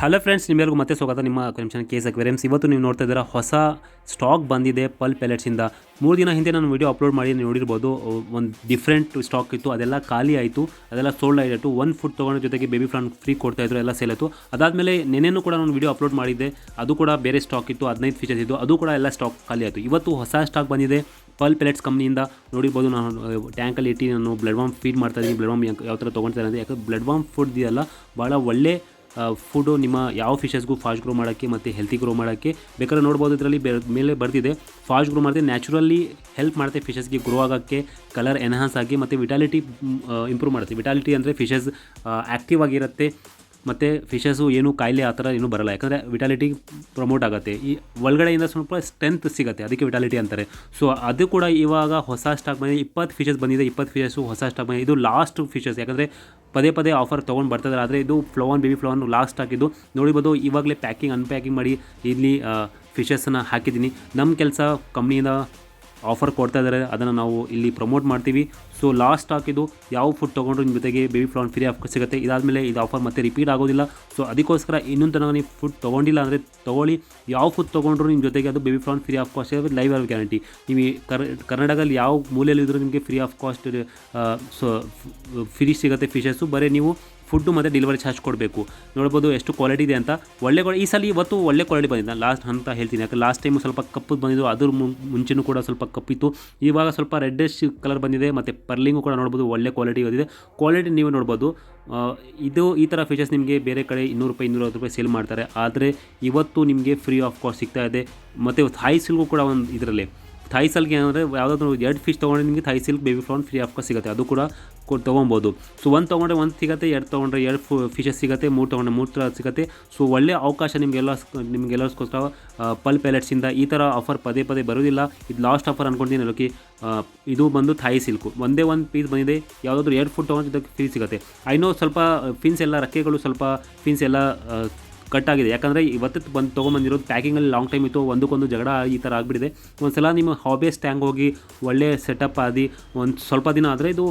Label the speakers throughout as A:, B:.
A: Hello friends ನಿಮ್ಮೆಲ್ಲರಿಗೂ ಮತ್ತೆ ಸ್ವಾಗತ. ನಿಮ್ಮ ಚಾನಲ್ ಕೇಸ್ ಅಕ್ವೇರಿಯಮ್ಸ್ ಇವತ್ತು ನೀವು ನೋಡ್ತಾ ಇದ್ದೀರಾ ಹೊಸ ಸ್ಟಾಕ್ ಬಂದಿದೆ ಪಲ್ ಪ್ಯಾಲೆಟ್ಸಿಂದ ಮೂರು ದಿನ ಹಿಂದೆ ನಾನು ವಿಡಿಯೋ ಅಪ್ಲೋಡ್ ಮಾಡಿ ನೋಡಿರ್ಬೋದು ಒಂದು ಡಿಫ್ರೆಂಟ್ ಸ್ಟಾಕ್ ಇತ್ತು, ಅದೆಲ್ಲ ಖಾಲಿ ಆಯಿತು, ಅದೆಲ್ಲ ಸೋಲ್ಡ್ ಆಯಿತು ಒನ್ ಫುಡ್ ತೊಗೊಂಡ ಜೊತೆಗೆ ಬೇಬಿ ಫ್ರಾನ್ ಫ್ರೀ ಕೊಡ್ತಾ ಇದ್ರು, ಎಲ್ಲ ಸೇಲ್ ಆಯಿತು. ಅದಾದಮೇಲೆ ನೆನೆಯೂ ಕೂಡ ನಾನು ವಿಡಿಯೋ ಅಪ್ಲೋಡ್ ಮಾಡಿದ್ದೆ, ಅದು ಕೂಡ ಬೇರೆ ಸ್ಟಾಕ್ ಇತ್ತು, ಹದಿನೈದು ಫೀಚರ್ಸ್ ಇತ್ತು, ಅದು ಕೂಡ ಎಲ್ಲ ಸ್ಟಾಕ್ ಖಾಲಿ ಆಯಿತು. ಇವತ್ತು ಹೊಸ ಸ್ಟಾಕ್ ಬಂದಿದೆ ಪಲ್ ಪೆಲೆಟ್ಸ್ ಕಂಪ್ನಿಯಿಂದ. ನೋಡಿರ್ಬೋದು, ನಾನು ಟ್ಯಾಂಕಲ್ಲಿ ಇಟ್ಟು ನಾನು ಬ್ಲಡ್ ವಾಮ್ ಫೀಡ್ ಮಾಡ್ತಾ ಇದ್ದೀನಿ ಬ್ಲಡ್ ವಾಮ್ ಯಾವ ಥರ ತೊಗೊಳ್ತಾ ಇರೋದು ಯಾಕಂದ್ರೆ ಬ್ಲಡ್ ವಾಮ್ ಫುಡ್ ಇದೆಯಲ್ಲ ಭಾಳ ಒಳ್ಳೆ ಫುಡ್ಡು ನಿಮ್ಮ ಯಾವ ಫಿಶಸ್ಗೂ ಫಾಸ್ಟ್ ಗ್ರೋ ಮಾಡೋಕ್ಕೆ ಮತ್ತು ಹೆಲ್ತಿ ಗ್ರೋ ಮಾಡೋಕ್ಕೆ ಬೇಕಾದ್ರೆ ನೋಡ್ಬೋದು. ಇದರಲ್ಲಿ ಮೇಲೆ ಬರ್ತಿದೆ ಫಾಸ್ಟ್ ಗ್ರೋ ಮಾಡ್ದೆ ನ್ಯಾಚುರಲಿ ಹೆಲ್ಪ್ ಮಾಡುತ್ತೆ ಫಿಶಸ್ಗೆ ಗ್ರೋ ಆಗೋಕ್ಕೆ ಕಲರ್ ಎನ್ಹಾನ್ಸ್ ಆಗಿ ಮತ್ತು ವಿಟಾಲಿಟಿ ಇಂಪ್ರೂವ್ ಮಾಡುತ್ತೆ. ವಿಟಾಲಿಟಿ ಅಂದರೆ ಫಿಶಸ್ ಆ್ಯಕ್ಟಿವ್ ಆಗಿರುತ್ತೆ ಮತ್ತು ಫಿಶಸ್ಸು ಏನು ಕಾಯಿಲೆ ಆ ಥರ ಏನೂ ಬರಲ್ಲ. ಯಾಕಂದರೆ ವಿಟಾಲಿಟಿ ಪ್ರಮೋಟ್ ಆಗುತ್ತೆ. ಈ ಒಳಗಡೆಯಿಂದ ಸ್ವಲ್ಪ ಸ್ಟ್ರೆಂತ್ ಸಿಗುತ್ತೆ. ಅದಕ್ಕೆ ವಿಟಾಲಿಟಿ ಅಂತಾರೆ. ಸೊ ಅದು ಕೂಡ ಇವಾಗ ಹೊಸ ಸ್ಟಾಕ್ ಬಂದಿದೆ. ಇಪ್ಪತ್ತು ಫಿಶಸ್ ಬಂದಿದೆ. ಇಪ್ಪತ್ತು ಫಿಶಸ್ಸು ಹೊಸ ಸ್ಟಾಕ್ ಬಂದಿದೆ. ಇದು ಲಾಸ್ಟ್ ಫಿಶಸ್ ಯಾಕಂದರೆ ಪದೇ ಪದೇ ಆಫರ್ ತೊಗೊಂಡು ಬರ್ತದೆ ಆದರೆ ಇದು ಫ್ಲೋವನ್ ಬೇಬಿ ಫ್ಲೋವನ್ ಲಾಸ್ಟ್ ಹಾಕಿದ್ದು ನೋಡಿಬೋದು ಇವಾಗಲೇ ಪ್ಯಾಕಿಂಗ್ ಅನ್ಪ್ಯಾಕಿಂಗ್ ಮಾಡಿ ಇಲ್ಲಿ ಫಿಶಸ್ಸನ್ನು ಹಾಕಿದ್ದೀನಿ. ನಮ್ಮ ಕೆಲಸ ಕಂಪ್ನಿಯಿಂದ ಆಫರ್ ಕೊಡ್ತಾ ಇದ್ದಾರೆ, ಅದನ್ನು ನಾವು ಇಲ್ಲಿ ಪ್ರಮೋಟ್ ಮಾಡ್ತೀವಿ. ಸೊ ಲಾಸ್ಟ್ ಹಾಕಿದ್ದು ಯಾವ ಫುಡ್ ತೊಗೊಂಡ್ರು ನಿಮ್ಮ ಜೊತೆಗೆ ಬೇಬಿ ಫ್ಲಾನ್ ಫ್ರೀ ಆಫ್ ಸಿಗುತ್ತೆ, ಇದಾದಮೇಲೆ ಇದು ಆಫರ್ ಮತ್ತೆ ರಿಪೀಟ್ ಆಗೋದಿಲ್ಲ. ಸೊ ಅದಕ್ಕೋಸ್ಕರ ಇನ್ನೊಂದು ತನಕ ನೀವು ಫುಡ್ ತೊಗೊಂಡಿಲ್ಲ ಅಂದರೆ ತೊಗೊಳ್ಳಿ. ಯಾವ ಫುಡ್ ತೊಗೊಂಡ್ರು ನಿಮ್ಮ ಜೊತೆಗೆ ಅದು baby flowerhorn free of cost live or guarantee ನೀವು ಕರ್, ಕರ್ನಾಟಕದಲ್ಲಿ ಯಾವ ಮೂಲೆಯಲ್ಲಿದ್ದರೂ ನಿಮಗೆ free of cost so free ಸಿಗುತ್ತೆ ಫಿಶಸ್ಸು ಬರೀ ನೀವು ಫುಡ್ಡು ಮತ್ತು ಡೆಲಿವರಿ ಚಾರ್ಜ್ ಕೊಡಬೇಕು. ನೋಡ್ಬೋದು ಎಷ್ಟು ಕ್ವಾಲಿಟಿ ಇದೆ ಅಂತ. ಒಳ್ಳೆ ಈ ಸಲ ಇವತ್ತು ಒಳ್ಳೆ ಕ್ವಾಲಿಟಿ ಬಂದಿದೆ. ನಾನು ಲಾಸ್ಟ್ ಅಂತ ಹೇಳ್ತೀನಿ. ಯಾಕೆ ಲಾಸ್ಟ್ ಟೈಮು ಸ್ವಲ್ಪ ಕಪ್ಪು ಬಂದಿದ್ದು, ಅದ್ರ ಮುಂಚೆನೂ ಕೂಡ ಸ್ವಲ್ಪ ಕಪ್ಪಿತ್ತು. ಇವಾಗ ಸ್ವಲ್ಪ ರೆಡ್ಡೆಸ್ಟ್ ಕಲರ್ ಬಂದಿದೆ. ಮತ್ತು ಪರ್ಲಿಂಗು ಕೂಡ ನೋಡ್ಬೋದು ಒಳ್ಳೆ ಕ್ವಾಲಿಟಿ ಬಂದಿದೆ. ಕ್ವಾಲಿಟಿ ನೀವು ನೋಡ್ಬೋದು ಇದು ಈ ಥರ ಫೀಚರ್ಸ್ ನಿಮಗೆ ಬೇರೆ ಕಡೆ ಇನ್ನೂರು ರೂಪಾಯಿ, ಇನ್ನೂರೈವತ್ತು ರೂಪಾಯಿ ಸೇಲ್ ಮಾಡ್ತಾರೆ. ಆದರೆ ಇವತ್ತು ನಿಮಗೆ ಫ್ರೀ ಆಫ್ ಕಾಸ್ಟ್ ಸಿಗ್ತಾ ಇದೆ. ಮತ್ತು ಹೈ ಸಿಲ್ಗೂ ಕೂಡ ಒಂದು ಇದರಲ್ಲಿ. ಥೈ ಸಲ್ಗೆ ಏನಂದರೆ ಯಾವುದಾದ್ರು ಎರಡು ಫಿಶ್ ತೊಗೊಂಡ್ರೆ ನಿಮಗೆ Thai silk baby flowerhorn free of cost ಸಿಗುತ್ತೆ. ಅದು ಕೂಡ ತೊಗೊಬೋದು. ಸೊ ಒಂದು ತೊಗೊಂಡ್ರೆ ಒಂದು ಸಿಗುತ್ತೆ, ಎರಡು ತೊಗೊಂಡ್ರೆ ಎರಡು ಫು ಫಿಶಸ್ ಸಿಗುತ್ತೆ, ಮೂರು ತೊಗೊಂಡ್ರೆ ಮೂರು ಥರ ಸಿಗುತ್ತೆ. ಸೊ ಒಳ್ಳೆ ಅವಕಾಶ ನಿಮಗೆಲ್ಲ ನಿಮಗೆಲ್ಲರಿಗೋಸ್ಕರ ಪಲ್ ಪ್ಯಾಲೆಟ್ಸಿಂದ ಈ ಥರ ಆಫರ್ ಪದೇ ಪದೇ ಬರೋದಿಲ್ಲ. ಇದು ಲಾಸ್ಟ್ ಆಫರ್ ಅಂದ್ಕೊಳ್ತೀನಿ ಅದಕ್ಕೆ ಇದು ಬಂದು ಥಾಯಿ ಸಿಲ್ಕು ಒಂದೇ ಒಂದು ಪೀಸ್ ಬಂದಿದೆ. ಯಾವುದಾದ್ರು ಎರಡು ಫುಟ್ ತೊಗೊಂಡು ಇದಕ್ಕೆ ಫ್ರೀ ಸಿಗುತ್ತೆ. ಐನೋ ಸ್ವಲ್ಪ ಫಿನ್ಸ್ ಎಲ್ಲ, ರಕ್ಕೆಗಳು ಸ್ವಲ್ಪ ಫಿನ್ಸ್ ಎಲ್ಲ ಕಟ್ ಆಗಿದೆ ಯಾಕಂದರೆ ಇವತ್ತು ಬಂದು ತೊಗೊಂಬಂದಿರೋದು ಪ್ಯಾಕಿಂಗಲ್ಲಿ ಲಾಂಗ್ ಟೈಮ್ ಇತ್ತು. ಒಂದಕ್ಕೊಂದು ಜಗಳ ಈ ಥರ ಆಗಿಬಿಟ್ಟಿದೆ. ಒಂದು ಸಲ ನಿಮ್ಮ ಹಾಬಿಯಸ್ ಟ್ಯಾಂಕ್ ಹೋಗಿ ಒಳ್ಳೆ ಸೆಟಪ್ ಆದಿ ಒಂದು ಸ್ವಲ್ಪ ದಿನ ಆದರೆ ಇದು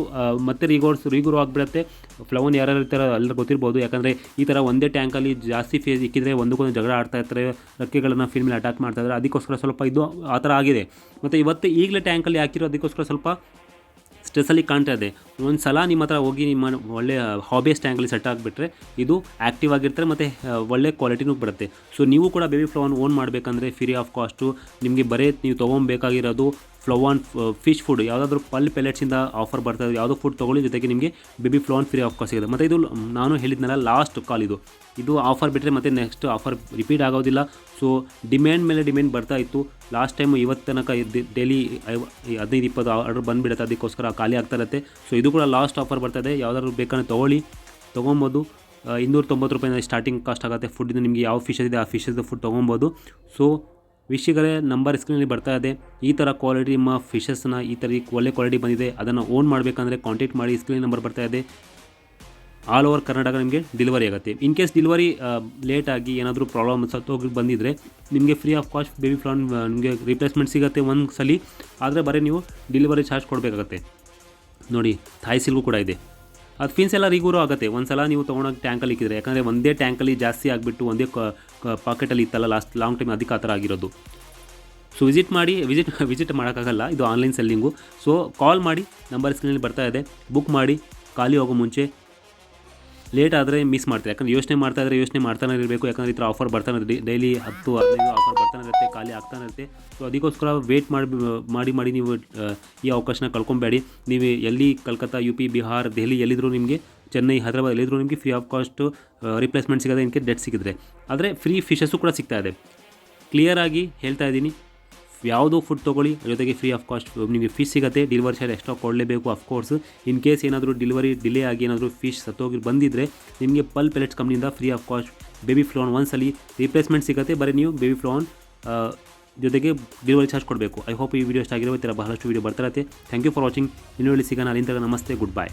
A: ಮತ್ತೆ ರೀಗೋರ್ಸ್ ರೀಗುರು ಆಗಿಬಿಡುತ್ತೆ. ಫ್ಲವನ್ ಯಾರ್ಯಾರು ಥರ ಎಲ್ಲರೂ ಗೊತ್ತಿರ್ಬೋದು. ಯಾಕಂದರೆ ಈ ಥರ ಒಂದೇ ಟ್ಯಾಂಕಲ್ಲಿ ಜಾಸ್ತಿ ಫೇಸ್ ಇಕ್ಕಿದ್ರೆ ಒಂದಕ್ಕೊಂದು ಜಗಳ ಆಡ್ತಾ ಇರ್ತಾರೆ, ರಕ್ಕೆಗಳನ್ನು ಫಿಲ್ಮ್ ಅಟ್ಯಾಕ್ ಮಾಡ್ತಾ ಇದ್ದಾರೆ ಅದಕ್ಕೋಸ್ಕರ ಸ್ವಲ್ಪ ಇದು ಆ ಥರ ಆಗಿದೆ. ಮತ್ತು ಇವತ್ತು ಈಗಲೇ ಟ್ಯಾಂಕಲ್ಲಿ ಹಾಕಿರೋ ಅದಕ್ಕೋಸ್ಕರ ಸ್ವಲ್ಪ ಸ್ಟ್ರೆಸ್ಸಲ್ಲಿ ಕಾಣ್ತಾ ಇದೆ. ಒಂದು ಸಲ ನಿಮ್ಮ ಹತ್ರ ಹೋಗಿ ನಿಮ್ಮ ಒಳ್ಳೆ ಹಾಬಿ ಟ್ಯಾಂಕಲ್ಲಿ ಸೆಟ್ ಆಗಿಬಿಟ್ರೆ ಇದು ಆ್ಯಕ್ಟಿವ್ ಆಗಿರ್ತಾರೆ ಮತ್ತು ಒಳ್ಳೆ ಕ್ವಾಲಿಟಿನೂ ಬರುತ್ತೆ. ಸೊ ನೀವು ಕೂಡ ಬೇಬಿ ಫ್ಲವನ್ನು ಓನ್ ಮಾಡಬೇಕಂದ್ರೆ ಫ್ರೀ ಆಫ್ ಕಾಸ್ಟು ನಿಮಗೆ ಬರೀ ನೀವು ತೊಗೊಬೇಕಾಗಿರೋದು ಫ್ಲೋವಾನ್ ಫಿಶ್ ಫುಡ್ ಯಾವುದಾದ್ರೂ ಪಲ್ ಪೆಲೆಟ್ಸಿಂದ ಆಫರ್ ಬರ್ತಾ ಇದೆ, ಯಾವುದೋ ಫುಡ್ ತೊಗೊಳ್ಳಿ, ಜೊತೆಗೆ ನಿಮಗೆ baby flowerhorn free of cost ಸಿಗುತ್ತೆ ಮತ್ತು ಇದು ನಾನು ಹೇಳಿದ್ನಲ್ಲ ಲಾಸ್ಟ್ ಕಾಲ್ ಇದು. ಇದು ಆಫರ್ ಬಿಟ್ಟರೆ ಮತ್ತೆ ನೆಕ್ಸ್ಟ್ ಆಫರ್ ರಿಪೀಟ್ ಆಗೋದಿಲ್ಲ. ಸೊ ಡಿಮ್ಯಾಂಡ್ ಮೇಲೆ ಡಿಮ್ಯಾಂಡ್ ಬರ್ತಾ ಇತ್ತು. ಲಾಸ್ಟ್ ಟೈಮ್ ಇವತ್ತು ತನಕ ಡೈಲಿ ಹದಿನೈದು, ಇಪ್ಪತ್ತು ಆರ್ಡರ್ ಬಂದುಬಿಡುತ್ತೆ. ಅದಕ್ಕೋಸ್ಕರ ಖಾಲಿ ಆಗ್ತಾ ಇರುತ್ತೆ. ಸೊ ಇದು ಕೂಡ ಲಾಸ್ಟ್ ಆಫರ್ ಬರ್ತದೆ ಯಾವುದಾದ್ರು ಬೇಕಾದ್ರೆ ತೊಗೊಳ್ಳಿ. ತೊಗೊಬೋದು. ಇನ್ನೂರ ತೊಂಬತ್ತು ರೂಪಾಯಿ ಸ್ಟಾರ್ಟಿಂಗ್ ಕಾಸ್ಟ್ ಆಗುತ್ತೆ. ಫುಡ್ಡಿಂದ ನಿಮಗೆ ಯಾವ ಫಿಶಸ್ ಇದೆ, ಆ ಫಿಶಸ್ ಫುಡ್ ತೊಗೊಬೋದು. ಸೊ ವಿಷಯಗಳೇ ನಂಬರ್ ಸ್ಕ್ರೀನಲ್ಲಿ ಬರ್ತಾ ಇದೆ. ಈ ಥರ ಕ್ವಾಲಿಟಿ ನಿಮ್ಮ ಫಿಶಸ್ನ ಈ ಥರ ಒಳ್ಳೆ ಕ್ವಾಲಿಟಿ ಬಂದಿದೆ. ಅದನ್ನು ಓನ್ ಮಾಡಬೇಕಂದ್ರೆ ಕಾಂಟ್ಯಾಕ್ಟ್ ಮಾಡಿ ಸ್ಕ್ರೀನ್ ನಂಬರ್ ಬರ್ತಾ ಇದೆ. ಆಲ್ ಓವರ್ ಕರ್ನಾಟಕ ನಿಮಗೆ ಡೆಲಿವರಿ ಆಗುತ್ತೆ. ಇನ್ ಕೇಸ್ ಡೆಲಿವರಿ ಲೇಟಾಗಿ ಏನಾದರೂ ಪ್ರಾಬ್ಲಮ್ ಸತ್ತೋಗಿ ಬಂದಿದ್ದರೆ ನಿಮಗೆ free of cost baby flowerhorn ನಿಮಗೆ ರಿಪ್ಲೇಸ್ಮೆಂಟ್ ಸಿಗುತ್ತೆ ಒಂದು ಸಲ ಆದರೆ ಬರೀ ನೀವು ಡೆಲಿವರಿ ಚಾರ್ಜ್ ಕೊಡಬೇಕಾಗತ್ತೆ. ನೋಡಿ ಥಾಯ್ಸಿಲ್ಗೂ ಕೂಡ ಇದೆ. ಅದು ಫೀನ್ಸ್ ಎಲ್ಲ ರೀಗೂರು ಆಗುತ್ತೆ. ಒಂದು ಸಲ ನೀವು ತೊಗೊಂಡೋಗಿ ಟ್ಯಾಂಕಲ್ಲಿ ಇಕ್ಕಿದ್ರೆ, ಯಾಕಂದರೆ ಒಂದೇ ಟ್ಯಾಂಕಲ್ಲಿ ಜಾಸ್ತಿ ಆಗಿಬಿಟ್ಟು ಒಂದೇ ಪಾಕೆಟಲ್ಲಿ ಇತ್ತಲ್ಲ ಲಾಸ್ಟ್ ಲಾಂಗ್ ಟೈಮ್ ಅದಕ್ಕೆ ಆ ಥರ ಆಗಿರೋದು. ಸೊ ವಿಸಿಟ್ ಮಾಡಿ ವಿಸಿಟ್ ವಿಸಿಟ್ ಮಾಡೋಕ್ಕಾಗಲ್ಲ, ಇದು ಆನ್ಲೈನ್ ಸೆಲ್ಲಿಂಗು ಸೊ ಕಾಲ್ ಮಾಡಿ ನಂಬರ್ ಸ್ಕ್ರೀನಲ್ಲಿ ಬರ್ತಾ ಇದೆ. ಬುಕ್ ಮಾಡಿ, ಖಾಲಿ ಹೋಗೋ ಮುಂಚೆ ಲೇಟ್ ಆದರೆ ಮಿಸ್ ಮಾಡ್ತಾರೆ. ಯಾಕಂದರೆ ಯೋಚನೆ ಮಾಡ್ತಾ ಇದ್ದರೆ ಯೋಚನೆ ಮಾಡ್ತಾನೆ ಇರಬೇಕು. ಯಾಕಂದರೆ ಈ ಥರ ಆಫರ್ ಬರ್ತಾನೆ ಡೈಲಿ ಹತ್ತು, ಹದಿನೈದು ಆಫರ್ ಬರ್ತಾನೆ ಇರುತ್ತೆ. ಖಾಲಿ ಆಗ್ತಾನೆ ಇರುತ್ತೆ. ಸೊ ಅದಕ್ಕೋಸ್ಕರ ವೇಟ್ ಮಾಡಿ ಮಾಡಿ ಮಾಡಿ ನೀವು ಈ ಅವಕಾಶನ ಕಳ್ಕೊಬೇಡಿ. ನೀವು ಎಲ್ಲಿ ಕಲ್ಕತ್ತಾ ಯು ಪಿ ಬಿಹಾರ್ ದೆಹಲಿ ಎಲ್ಲಿದ್ರು ನಿಮಗೆ ಚೆನ್ನೈ ಹೈದರಾಬಾದ್ ಎಲ್ಲಿದ್ರು ನಿಮಗೆ ಫ್ರೀ ಆಫ್ ಕಾಸ್ಟ್ ರಿಪ್ಲೇಸ್ಮೆಂಟ್ ಸಿಗೋದೆ ಇನ್ಕೆ ಡೆಟ್ ಸಿಕ್ಕಿದ್ರೆ. ಆದರೆ ಫ್ರೀ ಫಿಶಸ್ಸು ಕೂಡ ಸಿಗ್ತಾ ಇದೆ. ಕ್ಲಿಯರಾಗಿ ಹೇಳ್ತಾ ಇದ್ದೀನಿ. ಯಾವುದೋ ಫುಡ್ ತೊಗೊಳ್ಳಿ, ಜೊತೆಗೆ ಫ್ರೀ ಆಫ್ ಕಾಸ್ಟ್ ನಿಮಗೆ ಫಿಶ್ ಸಿಗುತ್ತೆ ಡೆಲಿವರಿ ಚಾರ್ಜ್ ಎಕ್ಸ್ಟ್ರಾ ಕೊಡಲೇಬೇಕು ಅಫ್ಕೋರ್ಸ್ ಇನ್ ಕೇಸ್ ಏನಾದರೂ ಡೆಲಿವರಿ ಡಿಲೇ ಆಗಿ ಏನಾದರೂ ಫಿಶ್ ಸತ್ತೋಗಿ ಬಂದಿದ್ದರೆ ನಿಮಗೆ ಪಲ್ pellets ಕಂಪ್ನಿಯಿಂದ free of cost baby flowerhorn ಒಂದ್ಸಲಿ ರಿಪ್ಲೇಸ್ಮೆಂಟ್ ಸಿಗುತ್ತೆ, ಬರೀ ನೀವು ಬೇಬಿ ಫ್ಲೋನ್ ಜೊತೆಗೆ ಡಿಲಿವರಿ ಚಾರ್ಜ್ ಕೊಡಬೇಕು. ಐ ಹೋಪ್ ಈ ವಿಡಿಯೋ ಇಷ್ಟ ಆಗಿರೋ ಥರ ಬಹಳಷ್ಟು ವೀಡಿಯೋ ಬರ್ತಾ ಇರುತ್ತೆ. ಥ್ಯಾಂಕ್ ಯು ಫಾರ್ ವಾಚಿಂಗ್ ಇನ್ನೂ ಹೇಳಿ ಸಿಗೋಣ, ಅಲ್ಲಿಂದ ನಮಸ್ತೆ ಗುಡ್ ಬಾಯ್